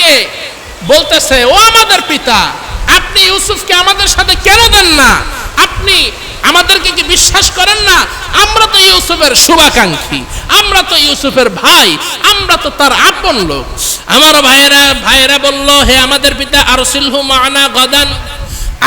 ডেকে বলতেছে, ও আমাদের পিতা, আপনি ইউসুফকে আমাদের সাথে কেন দেন না? আপনি আমাদেরকে কি বিশ্বাস করেন না? আমরা তো ইউসুফের শুভাকাঙ্ক্ষী, আমরা তো ইউসুফের ভাই, আমরা তো তার আপন লোক। আমার ভাইয়েরা ভাইয়েরা বলল, হে আমাদের পিতা, আরসিলহু মানা গদান,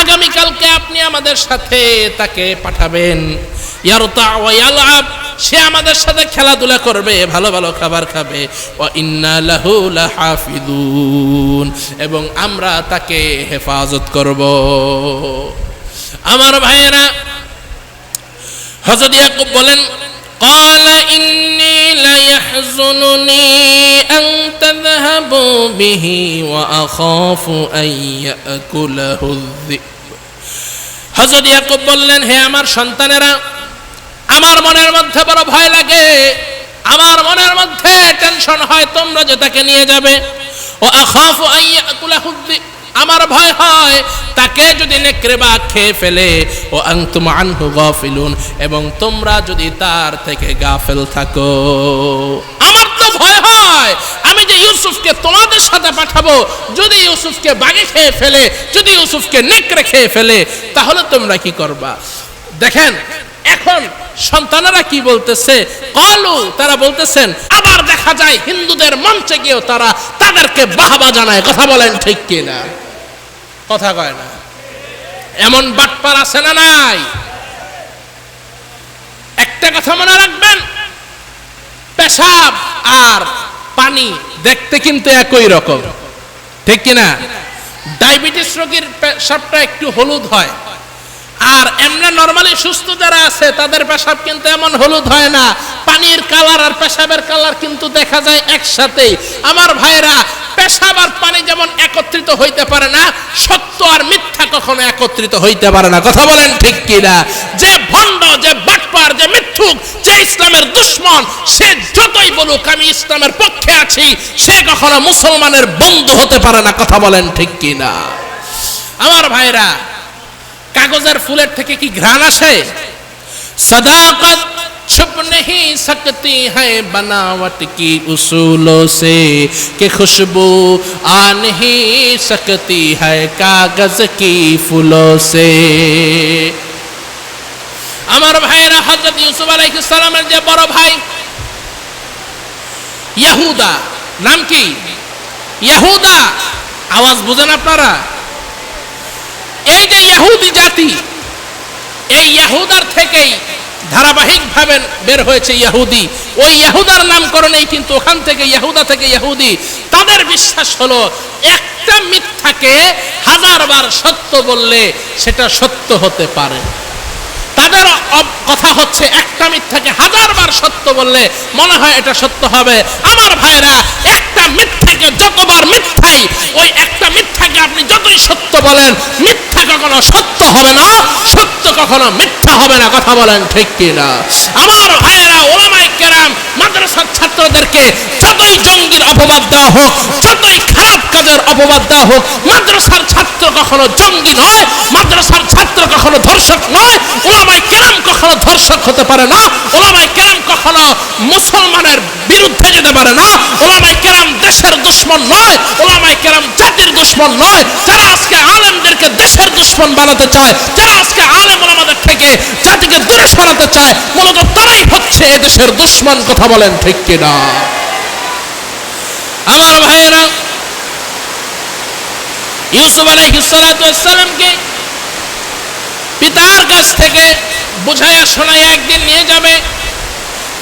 আগামীকালকে আপনি আমাদের সাথে তাকে পাঠাবেন। ইয়ারতা সে আমাদের সাথে খেলাধুলা করবে ভালো ভালো খাবার খাবে ওয়া ইন্না লাহু লাহাফিদুন এবং আমরা তাকে হেফাজত করব আমার ভাইয়েরা হযরত ইয়াকুব বলেন قال إني ليحزنني أن تذهبوا به وأخاف أن يأكله الذئب হযরত ইয়াকুব বললেন হে আমার সন্তানেরা আমার মনের মধ্যে বড় ভয় লাগে। আমার মনের মধ্যে টেনশন হয়, তোমরা যে তাকে নিয়ে যাবে। ও আখাফু আইয়াকুলাহু যিব। আমার ভয় হয়, তাকে যদি নেকড়ে বা খেয়ে ফেলে, ও আনতুম আনহু গাফিলুন। এবং তোমরা যদি তার থেকে গাফেল থাকো। আমার তো ভয় হয়, আমি যে ইউসুফকে তোমাদের সাথে পাঠাবো, যদি ইউসুফকে বাগে খেয়ে ফেলে, যদি ইউসুফকে নেকড়ে খেয়ে ফেলে, তাহলে তোমরা কি করবা? দেখেন এখন সন্তানেরা কি বলতেছে? কলু, তারা বলতেছেন, আবার দেখা যায় হিন্দুদের মঞ্চে গিয়েও তারা তাদেরকে বাহাবা জানায়। কথা বলেন ঠিক কিনা? কথা কয় না। এমন বাটপার আছে না নাই? একটা কথা মনে রাখবেন, পেশাব আর পানি দেখতে কিন্তু একই রকম। ঠিক কিনা? ডায়াবেটিস রোগীর পেশাবটা একটু হলুদ হয়। আর এমনি নরমালি সুস্থ যারা আছে, তাদের পেশাব কিন্তু এমন হলুদ হয় না। পানির কালার আর পেশাবের কালার কিন্তু দেখা যায় একসাথেই। আমার ভাইরা পেশাব আর পানি যেমন একত্রিত হইতে পারে না, সত্য আর মিথ্যা কখনো একত্রিত হইতে পারে না। কথা বলেন ঠিক কিনা? যে ভণ্ড, যে বাটপার, যে মিথ্যুক, যে ইসলামের দুশ্মন, সে যতই বলুক, আমি ইসলামের পক্ষে আছি, সে কখনো মুসলমানের বন্ধু হতে পারে না। কথা বলেন ঠিক কিনা? আমার ভাইরা কাগজের ফুলের থেকে কি ঘ্রাণ আসে सदाकत छुप नहीं सकती है बनावट की उसूलों से कि खुशबू आ नहीं सकती है कागज की फूलों से আমার ভাইয়েরা হজরত ইউসুফ আলাইহিস সালামের যে বড় ভাই ইয়াহুদা নাম কি ইয়াহুদা আওয়াজ বুঝেন আপনারা এই যে ইহুদি জাতি, এই ইয়াহুদার থেকেই ধারাবাহিকভাবে বের হয়েছে ইহুদি। ওই ইহুদার নামকরণেই কিন্তু ওখান থেকে ইহুদা থেকে ইহুদি। তাদের বিশ্বাস হলো, একটা মিথ্যাকে হাজারবার সত্য বললে সেটা সত্য হতে পারে। তাদের কথা হচ্ছে, একটা মিথ্যাকে হাজারবার সত্য বললে মনে হয় এটা সত্য হবে। আমার ভাইরা, একটা মিথ্যাকে যতবার মিথ্যাই, ওই একটা মিথ্যাকে আপনি যতই সত্য বলেন, মিথ্যা কখনো সত্য হবে না, সত্য কখনো মিথ্যা হবে না, কথা বলেন ঠিক কিনা? আমার ভাইয়েরা ওলামাই কেরাম, মাদ্রাসার ছাত্রদেরকে যতই জঙ্গির অপবাদ দেওয়া হোক যতই খারাপ কাজের অপবাদ দেওয়া হোক, মাদ্রাসার ছাত্র কখনো জঙ্গি নয়, মাদ্রাসার ছাত্র কখনো ধর্ষক নয়, ওলামাই কেরাম কখনো ধর্ষক হতে পারে না, ওলামাই কেরাম কখনো মুসলমানের বিরুদ্ধে যেতে পারে না, ওলামাই কেরাম দেশের দুশ্মন নয়, ওলামাই কেরাম জাতির দুশ্মন নয়, যারা আজকে আলেমদেরকে দেশের দুশ্মন বানাতে চায়, যারা আজকে আলেম ওলামাদের থেকে জাতিকে দূরে সরাতে চায়, মূলত তারাই হচ্ছে এদেশের দুশ্মন, কথা বলেন ঠিক কিনা? আমার ভাইয়েরা, ইউসুফ আলাইহিসসালামকে পিতার কাছ থেকে বুঝাইয়া শোনায় একদিন নিয়ে যাবে।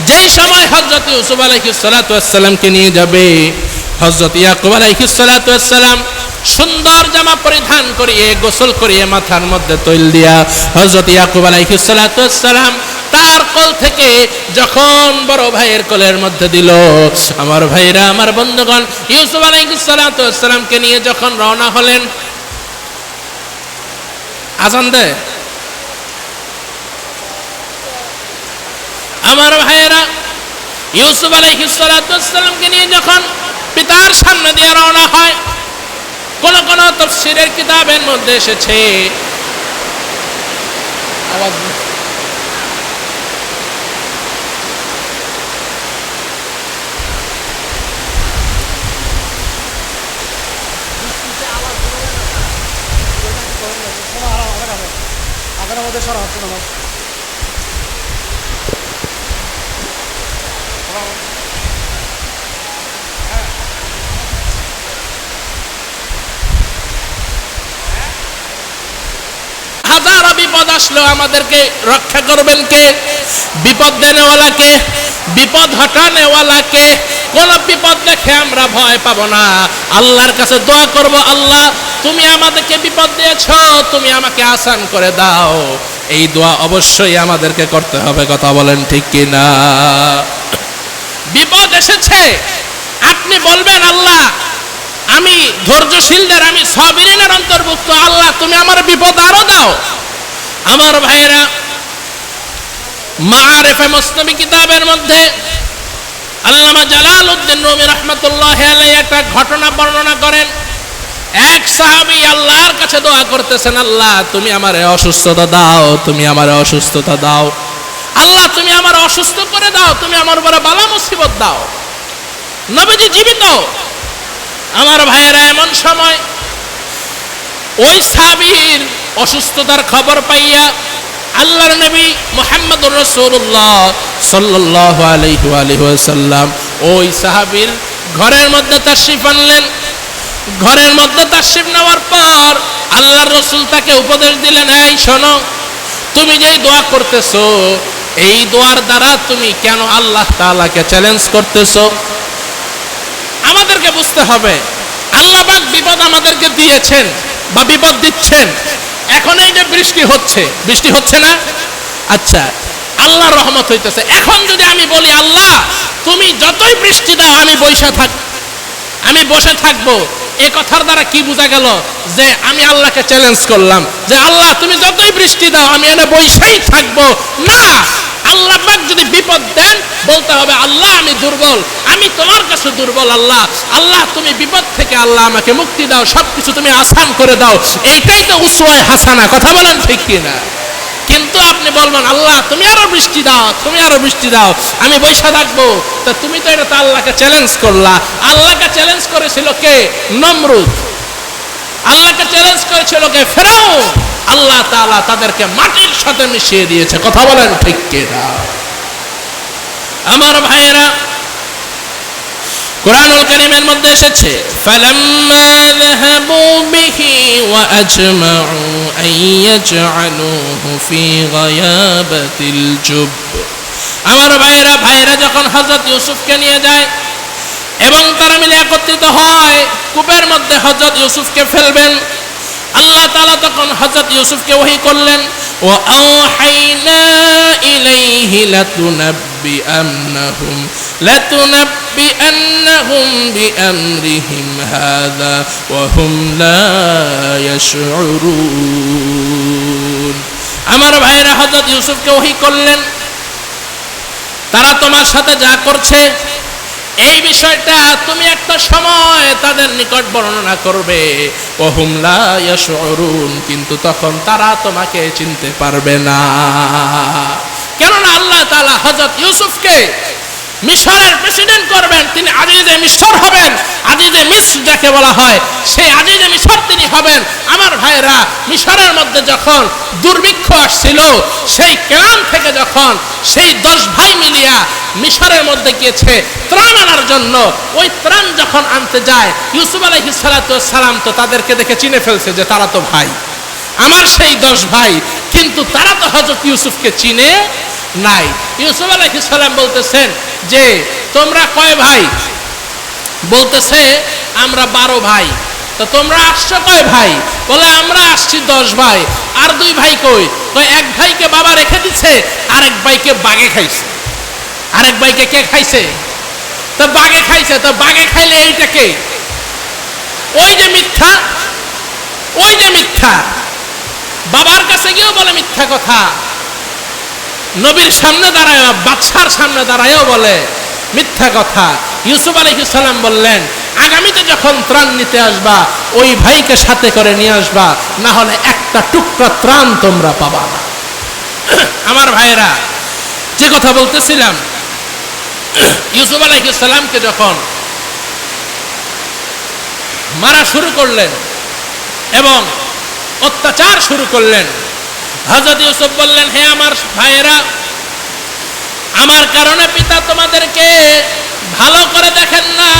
যেই সময় হজরত ইউসুফ আলাইহিসসালামকে নিয়ে যাবে হজরত ইয়াকুব আলাইহিসসালাম সুন্দর জামা পরিধান করিয়ে, গোসল করিয়ে মাথার মধ্যে তৈল দিয়া হজরত ইয়াকুব আলাইহিসসালাম কোল থেকে যখন বড় ভাইয়ের কোলের মধ্যে দিল, আমার ভাইরা, আমার বন্ধুগণ, ইউসুফ আলাইহিসসালামকে নিয়ে যখন রওনা হলেন, আজান দেয়। আমার ভাইয়েরা, ইউসুফ আলাইহিসসালামকে নিয়ে যখন পিতার সামনে দিয়ে রওনা হয়, কোন কোন তফসিরের কিতাবের মধ্যে এসেছে, আওয়াজ আপনার মধ্যে সরা হচ্ছে হাজারো বিপদ আসলেও আমাদেরকে রক্ষা করবেন কে? বিপদ দেনেওয়ালাকে, বিপদ হটানেওয়ালাকে কোন বিপদ দেখে আমরা ভয় পাবো না। আল্লাহর কাছে দোয়া করব, আল্লাহ তুমি আমাদেরকে বিপদ দিয়েছ, তুমি আমাকে আসান করে দাও। এই দোয়া অবশ্যই আমাদেরকে করতে হবে, কথা বলেন ঠিক কিনা? বিপদ এসেছে। আপনি বলবেন, আল্লাহ, আমি ধৈর্যশীলদের, আমি সবিরিনের অন্তর্ভুক্ত, আল্লাহ, তুমি আমার বিপদ আরও দাও। আমার ভাইয়েরা মাআরিফে মুসনবী কিতাবের মধ্যে আল্লামা জালাল উদ্দিন রুমি রহমতুল্লাহ একটা ঘটনা বর্ণনা করেন। এক সাহাবী আল্লাহর কাছে দোয়া করতেছেন, আল্লাহ, তুমি আমার অসুস্থতা দাও, তুমি আমার অসুস্থতা দাও। আল্লাহ, তুমি আমার অসুস্থ করে দাও, তুমি আমার উপরে বালা মুসিবত দাও। নবীজি জীবিত। আমার ভাইয়েরা, এমন সময় ওই সাবির অসুস্থতার খবর পাইয়া আল্লাহর নবী মোহাম্মদ রসুল্লাহ সাল্লাহ আলহু আলহাসাল্লাম ওই সাহাবির ঘরের মধ্যে তাশরিফ আনলেন। ঘরের মধ্যে তাশরিফ নেওয়ার পর আল্লাহর রসুল তাকে উপদেশ দিলেন, এই শোনো, তুমি যেই দোয়া করতেছো, এই দোয়ার দ্বারা তুমি কেন আল্লাহ তাআলাকে চ্যালেঞ্জ করতেছো? আমাদেরকে বুঝতে হবে, আল্লাহ পাক বিপদ আমাদেরকে দিয়েছেন বা বিপদ দিচ্ছেন। এখন এই যে বৃষ্টি হচ্ছে বৃষ্টি হচ্ছে না? আচ্ছা আল্লাহর রহমত হইতেছে। এখন যদি আমি বলি, আল্লাহ, তুমি যতই বৃষ্টি দাও, আমি বৈশা থাক, আমি বসে থাকব এ কথার দ্বারা কি বোঝা গেল? যে আমি আল্লাহকে চ্যালেঞ্জ করলাম। যে আল্লাহ, তুমি যতই বৃষ্টি দাও, আমি এনে বৈশাই থাকব। না, আল্লাহ পাক যদি বিপদ দেন, বলতে হবে, আল্লাহ, আমি দুর্বল। আমি তোমার কাছে দুর্বল আল্লাহ। আল্লাহ, তুমি বিপদ থেকে আল্লাহ আমাকে মুক্তি দাও। সবকিছু তুমি আসান করে দাও। এইটাই তো উসওয়ায় হাসানা। কথা বলেন ঠিক কি না কিন্তু আপনি বলবেন, আল্লাহ, তুমি আরও বৃষ্টি দাও, তুমি আরও বৃষ্টি দাও, আমি বৈশা থাকব। তা তুমি তো এটা তো আল্লাহকে চ্যালেঞ্জ করলা। আল্লাহকে চ্যালেঞ্জ করেছিল কে? নমরুদ। আল্লাহকে চ্যালেঞ্জ করেছিল কে? ফেরাও আল্লাহ তাআলা তাদেরকে মাটির সাথে মিশিয়ে দিয়েছে। কথা বলেন ঠিক কিনা? আমার ভাইয়েরা কোরআনুল কারীমের মধ্যে এসেছে, ফালাম্মা যাহাবু বিহি ওয়া আজমাউ আন ইয়াজআলুহু ফি গায়াবাতিল আমার ভাইয়েরা ভাইয়েরা, যখন হযরত ইউসুফকে নিয়ে যায় এবং তারা মিলে একত্রিত হয়, কূপের মধ্যে হযরত ইউসুফকে ফেলবেন। আল্লাহ তাআলা তখন হযরত ইউসুফকে ওহী করলেন ও আওহাইনা ইলাইহি লাতুনাব্বিআন্নাহুম লাতুনাব্বিআন্নাহুম বিআমরিহিম হাযা ওয়া হুম লা ইয়াশউরুন আমার ভাইরা হযরত ইউসুফকে ওহী করলেন। তারা তোমার সাথে যা করছে, এই বিষয়টা তুমি একটা সময় তাদের নিকট বর্ণনা করবে। কিন্তু তখন তারা তোমাকে চিনতে পারবে না। কেননা আল্লাহ তাআলা হযরত ইউসুফকে মিশরের প্রেসিডেন্ট করবেন, তিনি আজিজে মিশর হবেন। আজিজে মিস্র যাকে বলা হয়, সেই আজিজে মিশর তিনি হবেন। আমার ভাইরা মিশরের মধ্যে যখন দুর্ভিক্ষ আসছিল, সেই কেরাম থেকে যখন সেই দশ ভাই মিলিয়া মিশরের মধ্যে গিয়েছে ত্রাণ আনার জন্য, ওই ত্রাণ যখন আনতে যায়, ইউসুফ আলহি সালাম তো তাদেরকে দেখে চিনে ফেলছে যে তারা তো ভাই। আমার সেই দশ ভাই, কিন্তু তারা তো হজরত ইউসুফকে চিনে নাই। ইউসুফ আলাইহিস সালাম বলতেছেন যে, তোমরা কয় ভাই? বলতেছে, আমরা বারো ভাই। তো তোমরা আসছো কয় ভাই? বলে, আমরা আসছি দশ ভাই। আর দুই ভাই কই? কয় এক ভাইকে বাবা রেখে দিছে আর এক ভাইকে বাগে খাইছে। আরেক ভাইকে কে খাইছে? তো বাগে খাইছে, তো বাগে খাইলে এইটা কে? ওই যে মিথ্যা ওই যে মিথ্যা। বাবার কাছে গিয়েও বলে মিথ্যা কথা। নবীর সামনে দাঁড়ায় বাচ্চার সামনে দাঁড়ায়ও বলে, মিথ্যা কথা। ইউসুফ আলহিসাল্লাম বললেন, আগামীতে যখন ত্রাণ নিতে আসবা, ওই ভাইকে সাথে করে নিয়ে আসবা না হলে একটা টুকরা ত্রাণ তোমরা পাবা না। আমার ভাইয়েরা, যে কথা বলতেছিলাম, ইউসুফ আলাইসাল্লামকে যখন মারা শুরু করলেন এবং অত্যাচার শুরু করলেন হজরত ইউসুফ বললেন, হে আমার ভাইয়েরা, আমার কারণে পিতা তোমাদেরকে ভালো করে দেখেন না।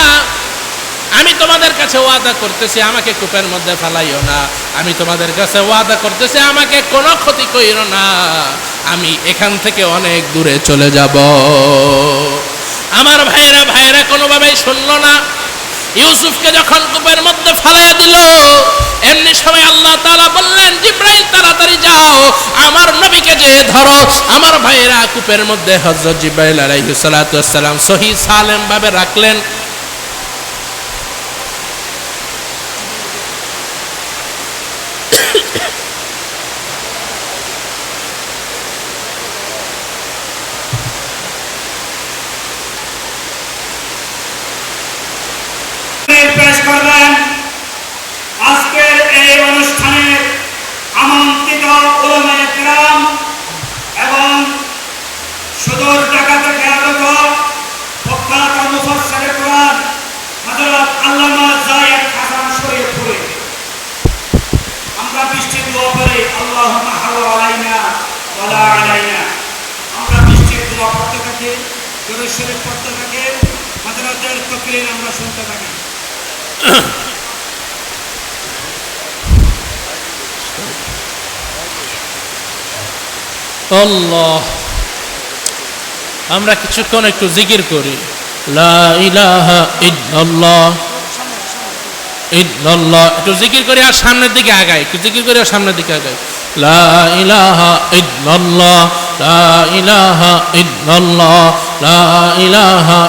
আমি তোমাদের কাছে ওয়াদা করতেছি, আমাকে কূপের মধ্যে ফেলাইও না। আমি তোমাদের কাছে ওয়াদা করতেছি, আমাকে কোনো ক্ষতি করিও না। আমি এখান থেকে অনেক দূরে চলে যাব। আমার ভাইয়েরা ভাইয়েরা কোনোভাবেই শুনলো না। ইউসুফকে যখন কূপের মধ্যে ফেলাইয়া দিল, এমনি সময় আল্লাহ তাআলা বললেন, জিব্রাইল, তাড়াতাড়ি যাও। আমার নবীকে যে ধরো, আমার ভাইয়েরা কূপের মধ্যে হযরত জিব্রাইল আলাইহিস সালাতু ওয়াস সালাম সহি সালেম ভাবে রাখলেন। কেরাম এবং সুদূর ঢাকা থেকে আগত প্রখ্যাত মুফাসসিরে কোরআন হযরত আল্লামা যায়েদ হাসান শরীফপুরি আমরা বৃষ্টির দোয়া করি আল্লাহুম্মা হাওয়া আলাইনা ওয়ালা আলাইনা। আমরা বৃষ্টির দোয়া করতে থাকি, দরুদ শরীফ পড়তে থাকি, হযরতের তকরির আমরা শুনতে থাকি। আল্লাহ। আমরা কিছুক্ষণ একটু জিকির করি। লা ইলাহা একটু জিকির করি আর সামনের দিকে আগাই। একটু জিকির করি আর সামনের দিকে আগাই। লা ইলাহা ইল্লাল্লাহ। লা ইলাহা লা ইলাহা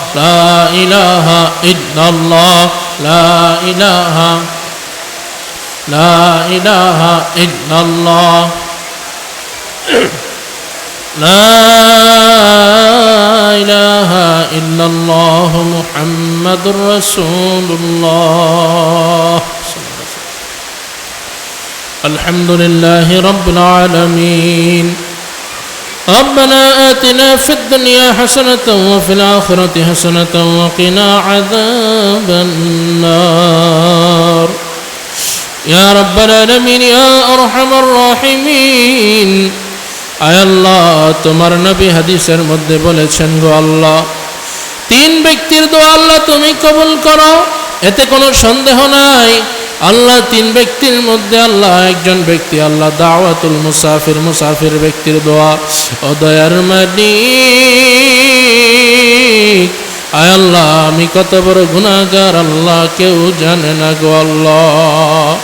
لا إله إلا الله. لا إله لا إله إلا الله. لا إله إلا الله محمد رسول الله. الحمد لله رب العالمين. ربنا آتنا في الدنيا حسنة وفي الآخرة حسنة وقنا عذاب النار يا رب العالمين يا أرحم الراحمين আয় আল্লাহ তোমার নবী হাদিসের মধ্যে বলেছেন গো আল্লাহ তিন ব্যক্তির দোয়া আল্লাহ তুমি কবুল করো এতে কোনো সন্দেহ নাই আল্লাহ তিন ব্যক্তির মধ্যে আল্লাহ একজন ব্যক্তি, আল্লাহ দাওয়াতুল মুসাফির মুসাফির ব্যক্তির দোয়া। ও দয়ার মালিক। আয় আল্লাহ, আমি কত বড় গুণাগার আল্লাহ কেউ জানে না গো আল্লাহ।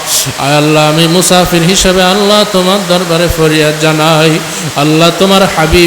আয় আল্লাহ, আমি মুসাফির হিসেবে আল্লাহ তোমার দরবারে ফরিয়াদ জানাই। আল্লাহ তোমার হাবিব